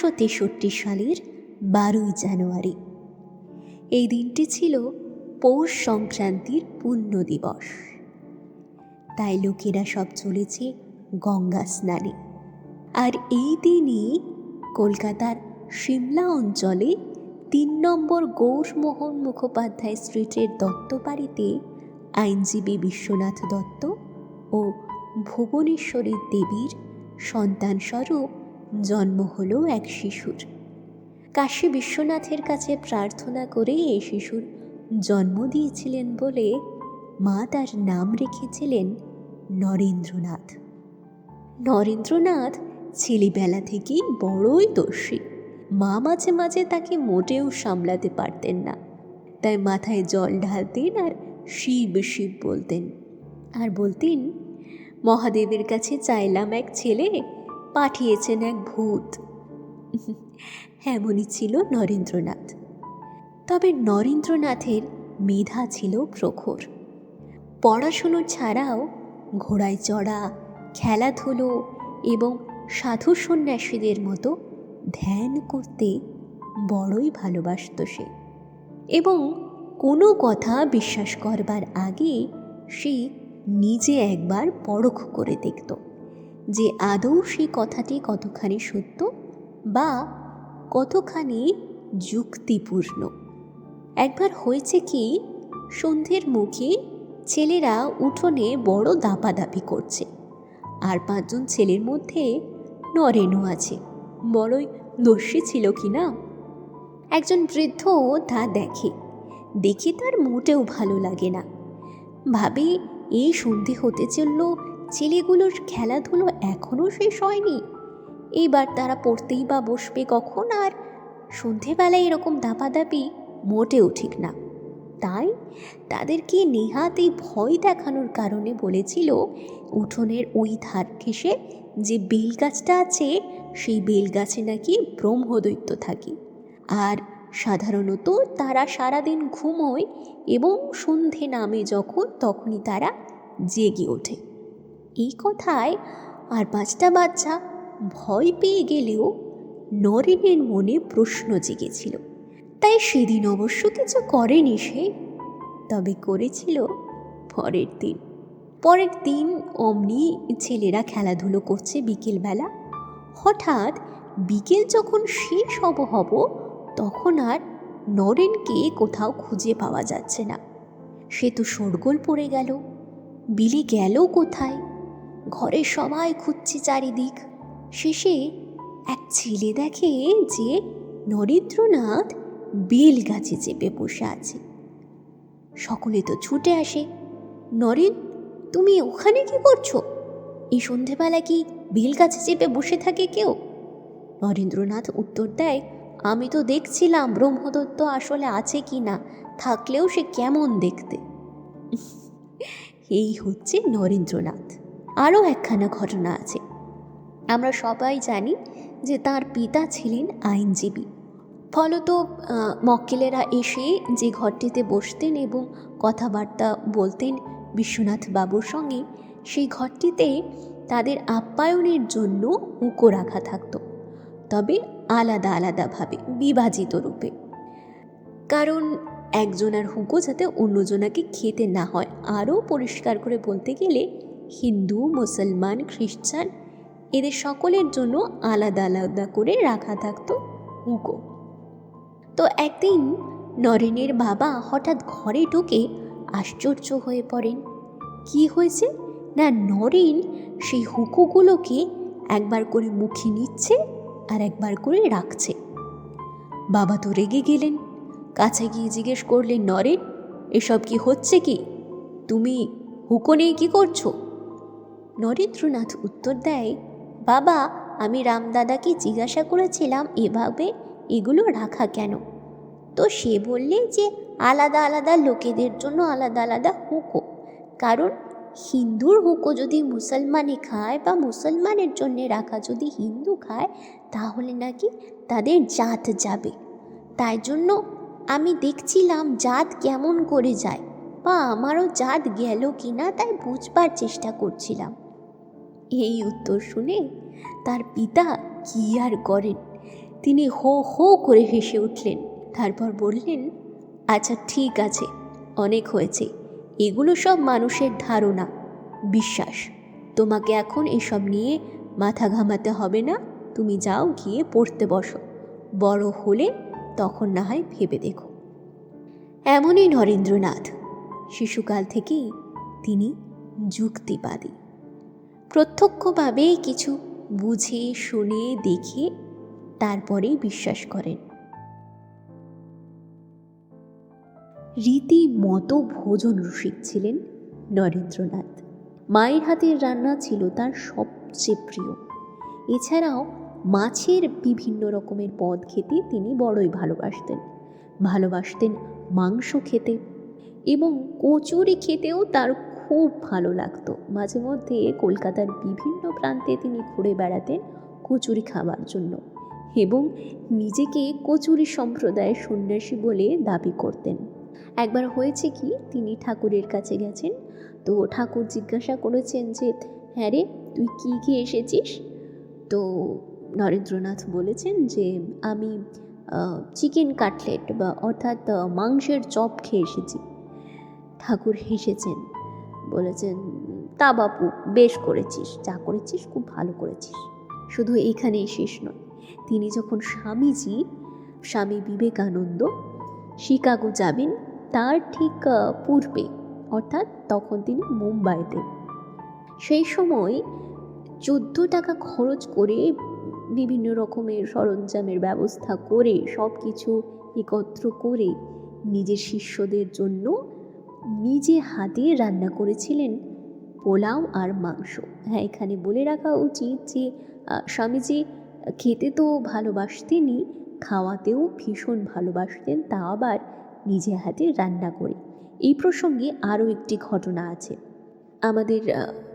আঠেরোশো তেষট্টি সালের বারোই জানুয়ারি। এই দিনটি ছিল পৌষ সংক্রান্তির পুণ্য দিবস। তাই লোকেরা সব চলেছে গঙ্গা স্নানে। আর এই দিনই কলকাতার সিমলা অঞ্চলে তিন নম্বর গৌরমোহন মুখোপাধ্যায় স্ট্রিটের দত্ত বাড়িতে আইনজীবী বিশ্বনাথ দত্ত ও ভুবনেশ্বরী দেবীর সন্তানস্বরূপ জন্ম হলো এক শিশুর। কাশী বিশ্বনাথের কাছে প্রার্থনা করে এই শিশুর জন্ম দিয়েছিলেন বলে মা তার নাম রেখেছিলেন নরেন্দ্রনাথ। নরেন্দ্রনাথ ছেলেবেলা থেকেই বড়ই দোষী মা মাঝে মাঝে তাকে মোটেও সামলাতে পারতেন না। তাই মাথায় জল ঢালতেন আর শিব শিব বলতেন। আর বলতেন, মহাদেবের কাছে চাইলাম এক ছেলে পাঠিয়েছেন এক ভূত। এমনই ছিল নরেন্দ্রনাথ। তবে নরেন্দ্রনাথের মেধা ছিল প্রখর। পড়াশুনো ছাড়াও ঘোড়ায় চড়া, খেলাধুলো এবং সাধু সন্ন্যাসীদের মতো ধ্যান করতে বড়ই ভালোবাসত সে। এবং কোনো কথা বিশ্বাস করবার আগে সে নিজে একবার পরখ করে দেখত। যে আদৌ সেই কথাটি কতখানি সত্য বা কতখানি যুক্তিপূর্ণ? একবার হয়েছে কি, সন্ধ্যের মুখে ছেলেরা উঠোনে বড় দাপাদাপি করছে। আর পাঁচজন ছেলের মধ্যে নরেনও আছে। বড়ই দস্যি ছিল কি না? একজন বৃদ্ধ তা দেখে। দেখে তার মোটেও ভালো লাগে না। ভাবে এই সন্ধে হতে চলল ছেলেগুলোর খেলাধুলো এখনও শেষ হয়নি। এইবার তারা পড়তেই বা বসবে কখন আর সন্ধেবেলায় এরকম দাপাদাপি মোটেও ঠিক না। তাই তাদেরকে নেহাতেই ভয় দেখানোর কারণে বলেছিল উঠোনের ওই ধার ঘেসে যে বেল গাছটা আছে, সেই বেল গাছে নাকি ব্রহ্মদৈত্য থাকে। আর সাধারণত তারা সারাদিন ঘুমোয় এবং সন্ধে নামে যখন, তখনই তারা জেগে ওঠে। এই কথায় আর পাঁচটা বাচ্চা ভয় পেয়ে গেলেও নরেনের মনে প্রশ্ন জেগেছিল। তাই সেদিন অবশ্য কিছু করেনি সে, তবে করেছিল পরের দিন। পরের দিন অমনি ছেলেরা খেলাধুলো করছে বিকেলবেলা। হঠাৎ বিকেল যখন শেষ হব হব, তখন আর নরেনকে কোথাও খুঁজে পাওয়া যাচ্ছে না। সে তো শোরগোল পড়ে গেল। বিলি গেল কোথায়? ঘরে সবাই খুঁজছে চারিদিক। শেষে এক ছেলে দেখে যে নরেন্দ্রনাথ বেল গাছে চেপে বসে আছে। সকলে তো ছুটে আসে, নরেন, তুমি ওখানে কি করছ? এই সন্ধেবেলা কি বেল গাছে চেপে বসে থাকে কেউ? নরেন্দ্রনাথ উত্তর দেয়, আমি তো দেখছিলাম ব্রহ্মদত্ত আসলে আছে কি না, থাকলেও সে কেমন দেখতে? এই হচ্ছে নরেন্দ্রনাথ। আরও একখানা ঘটনা আছে। আমরা সবাই জানি যে তার পিতা ছিলেন আইনজীবী। ফলত মক্কেলেরা এসে যে ঘরটিতে বসতেন এবং কথাবার্তা বলতেন বিশ্বনাথ বাবুর সঙ্গে, সেই ঘরটিতে তাদের আপ্যায়নের জন্য উঁকো রাখা থাকত, তবে আলাদা আলাদাভাবে, বিভাজিত রূপে। কারণ একজনের হুঁকো যাতে অন্যজনাকে খেতে না হয়, আরও পরিষ্কার করে বলতে গেলে হিন্দু, মুসলমান, খ্রিস্টান, এদের সকলের জন্য আলাদা আলাদা করে রাখা থাকতো হুঁকো তো একদিন নরেনের বাবা হঠাৎ ঘরে ঢুকে আশ্চর্য হয়ে পড়েন, কি হয়েছে? না, নরেন সেই হুকুগুলোকে একবার করে মুখে নিচ্ছে আর একবার করে রাখছে। বাবা তো রেগে গেলেন, কাছে গিয়ে জিজ্ঞেস করলেন, নরেন, এসব কি হচ্ছে কি? তুমি হুকো নিয়ে কী করছ? নরেন্দ্রনাথ উত্তর দেয়, বাবা, আমি রামদাদাকে জিজ্ঞাসা করেছিলাম এভাবে এগুলো রাখা কেন? তো সে বললে যে, আলাদা আলাদা লোকেদের জন্য আলাদা আলাদা হুঁকো। কারণ হিন্দুর হুঁকো যদি মুসলমানে খায় বা মুসলমানের জন্যে রাখা যদি হিন্দু খায়, তাহলে নাকি তাদের জাত যাবে। তাই জন্য আমি দেখছিলাম জাত কেমন করে যায়, বা আমারও জাত গেল কি না তাই বুঝবার চেষ্টা করছিলাম। এই উত্তর শুনে তার পিতা কি আর করেন? তিনি হো হো করে হেসে উঠলেন। তারপর বললেন আচ্ছা ঠিক আছে, অনেক হয়েছে। এগুলো সব মানুষের ধারণা, বিশ্বাস। তোমাকে এখন এসব নিয়ে মাথা ঘামাতে হবে না। তুমি যাও, গিয়ে পড়তে বসো। বড় হলে তখন না হয় ভেবে দেখো। এমনই নরেন্দ্রনাথ। শিশুকাল থেকেই তিনি যুক্তিবাদী। প্রত্যক্ষভাবেই কিছু বুঝে, শুনে, দেখে তারপরেই বিশ্বাস করেন। রীতিমতো ভোজন রসিক ছিলেন নরেন্দ্রনাথ। মায়ের হাতের রান্না ছিল তার সবচেয়ে প্রিয়। এছাড়াও মাছের বিভিন্ন রকমের পদ খেতে তিনি বড়ই ভালোবাসতেন। ভালোবাসতেন মাংস খেতে এবং কচুরি খেতেও তার খুব ভালো লাগতো। মাঝে মধ্যে কলকাতার বিভিন্ন প্রান্তে তিনি ঘুরে বেড়াতেন কচুরি খাবার জন্য এবং নিজেকে কচুরি সম্প্রদায়ের সন্ন্যাসী বলে দাবি করতেন। একবার হয়েছে কি, তিনি ঠাকুরের কাছে গেছেন। তো ঠাকুর জিজ্ঞাসা করেছেন যে হ্যাঁ রে, তুই কী খেয়ে এসেছিস? তো নরেন্দ্রনাথ বলেছেন যে, আমি চিকেন কাটলেট বা অর্থাৎ মাংসের চপ খেয়ে এসেছি। ঠাকুর হেসেছেন। বলেছেন, তা বাপু, বেশ করেছিস, যা করেছিস খুব ভালো করেছিস। শুধু এইখানেই শেষ নয়, তিনি যখন স্বামীজি, স্বামী বিবেকানন্দ শিকাগো যাবেন, তার ঠিক পূর্বে, অর্থাৎ তখন তিনি মুম্বাইতে। সেই সময় চোদ্দ টাকা খরচ করে বিভিন্ন রকমের সরঞ্জামের ব্যবস্থা করে সব কিছু একত্র করে নিজের শিষ্যদের জন্য নিজে হাতে রান্না করেছিলেন পোলাও আর মাংস। হ্যাঁ এখানে বলে রাখা উচিত যে স্বামীজি খেতে তো ভালোবাসতেনই, খাওয়াতেও ভীষণ ভালোবাসতেন, তা আবার নিজে হাতে রান্না করে। এই প্রসঙ্গে আরও একটি ঘটনা আছে। আমাদের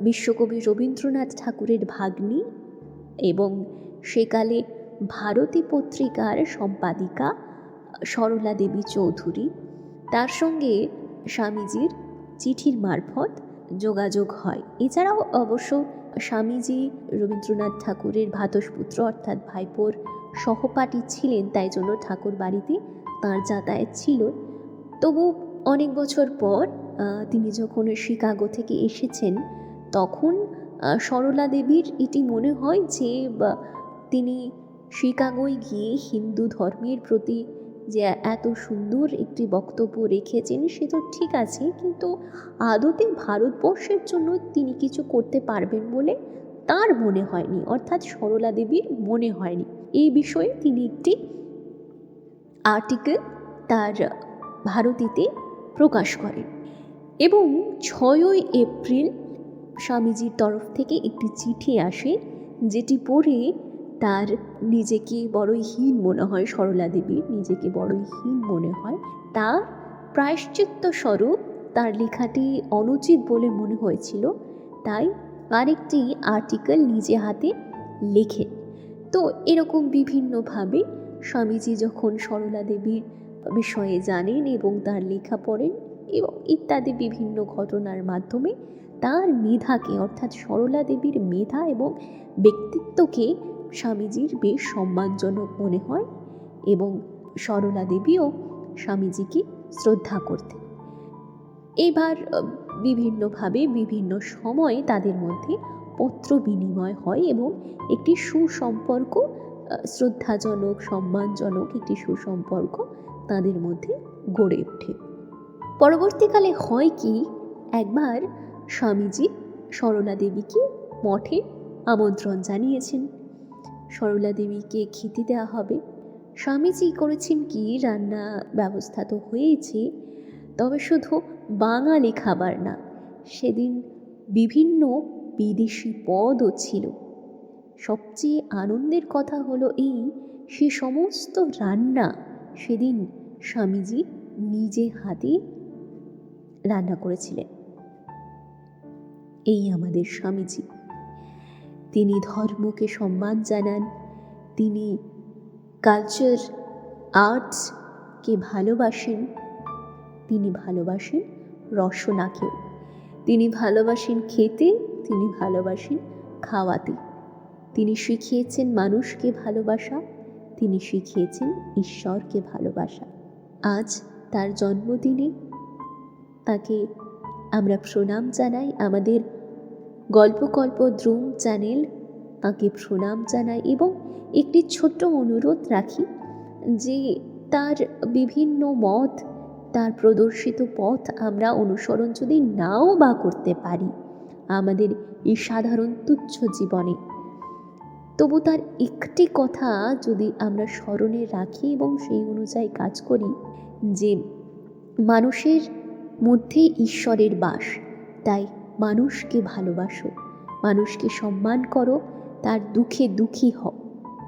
বিশ্বকবি রবীন্দ্রনাথ ঠাকুরের ভাগ্নি এবং সেকালে ভারতী পত্রিকার সম্পাদিকা সরলা দেবী চৌধুরী, তার সঙ্গে স্বামীজির চিঠির মারফত যোগাযোগ হয়। এছাড়াও অবশ্য স্বামীজি রবীন্দ্রনাথ ঠাকুরের ভাতসপুত্র অর্থাৎ ভাইপোর সহপাঠী ছিলেন, তাই জন্য ঠাকুর বাড়িতে তাঁর যাতায়াত ছিল। তবু অনেক বছর পর তিনি যখন শিকাগো থেকে এসেছেন, তখন সরলা দেবীর এটি মনে হয় যে তিনি শিকাগোয় গিয়ে হিন্দু ধর্মের প্রতি যে এত সুন্দর একটি বক্তব্য রেখেছেন, সে তো ঠিক আছে, কিন্তু আদতে ভারতবর্ষের জন্য তিনি কিছু করতে পারবেন বলে তার মনে হয়নি, অর্থাৎ সরলা দেবীর মনে হয়নি। এই বিষয়ে তিনি একটি আর্টিকেল তার ভারতীতে প্রকাশ করেন। এবং ছয়ই এপ্রিল স্বামীজির তরফ থেকে একটি চিঠি আসে, যেটি পড়ে তার নিজেকে বড়ই হীন মনে হয়, সরলা দেবীর নিজেকে বড়ই হীন মনে হয়। তা প্রায়শ্চিত্ত স্বরূপ তার লেখাটি অনুচিত বলে মনে হয়েছিল। তাই আরেকটি আর্টিকেল নিজে হাতে লেখেন তো এরকম বিভিন্নভাবে স্বামীজি যখন সরলা দেবীর বিষয়ে জানেন এবং তার লেখা পড়েন এবং ইত্যাদি বিভিন্ন ঘটনার মাধ্যমে তার মেধাকে, অর্থাৎ সরলা দেবীর মেধা এবং ব্যক্তিত্বকে স্বামীজির বেশ সম্মানজনক মনে হয় এবং সরলা দেবীও স্বামীজিকে শ্রদ্ধা করতেন। এবার বিভিন্নভাবে বিভিন্ন সময়ে তাদের মধ্যে পত্র বিনিময় হয় এবং একটি সুসম্পর্ক শ্রদ্ধাজনক, সম্মানজনক একটি সুসম্পর্ক তাদের মধ্যে গড়ে ওঠে। পরবর্তীকালে হয় কি, একবার স্বামীজি সরলা দেবীকে মঠে আমন্ত্রণ জানিয়েছেন। সরলা দেবীকে খেতে দেওয়া হবে। স্বামীজি করেছেন কি? রান্না ব্যবস্থা তো হয়েছে, তবে শুধু বাঙালি খাবার না, সেদিন বিভিন্ন বিদেশি পদও ছিল। সবচেয়ে আনন্দের কথা হলো এই, সে সমস্ত রান্না সেদিন স্বামীজি নিজে হাতে রান্না করেছিলেন। এই আমাদের স্বামীজি। তিনি ধর্মকে সম্মান জানান। তিনি কালচার আর্টসকে ভালোবাসেন। তিনি ভালোবাসেন রসনাকেও। তিনি ভালোবাসেন খেতে, তিনি ভালোবাসেন খাওয়াতে। তিনি শিখিয়েছেন মানুষকে ভালোবাসা, তিনি শিখিয়েছেন ঈশ্বরকে ভালোবাসা। আজ তার জন্মদিনে তাকে আমরা প্রণাম জানাই আমাদের গল্পকল্প দ্রুম চ্যানেল তাকে প্রণাম জানাই এবং একটি ছোট্ট অনুরোধ রাখি যে তার বিভিন্ন মত, তার প্রদর্শিত পথ আমরা অনুসরণ যদি নাও বা করতে পারি, আমাদের এই সাধারণ তুচ্ছ জীবনে। তবু তার একটি কথা যদি আমরা স্মরণে রাখি এবং সেই অনুযায়ী কাজ করি যে, মানুষের মধ্যে ঈশ্বরের বাস, তাই মানুষকে ভালোবাসো, মানুষকে সম্মান করো, তার দুঃখে দুঃখী হও,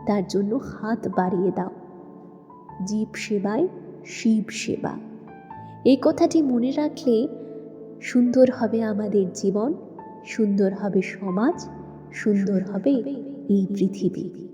তার জন্য হাত বাড়িয়ে দাও। জীব সেবায়, শিব সেবা। এই কথাটি মনে রাখলে সুন্দর হবে আমাদের জীবন, সুন্দর হবে সমাজ, সুন্দর হবে এই পৃথিবী।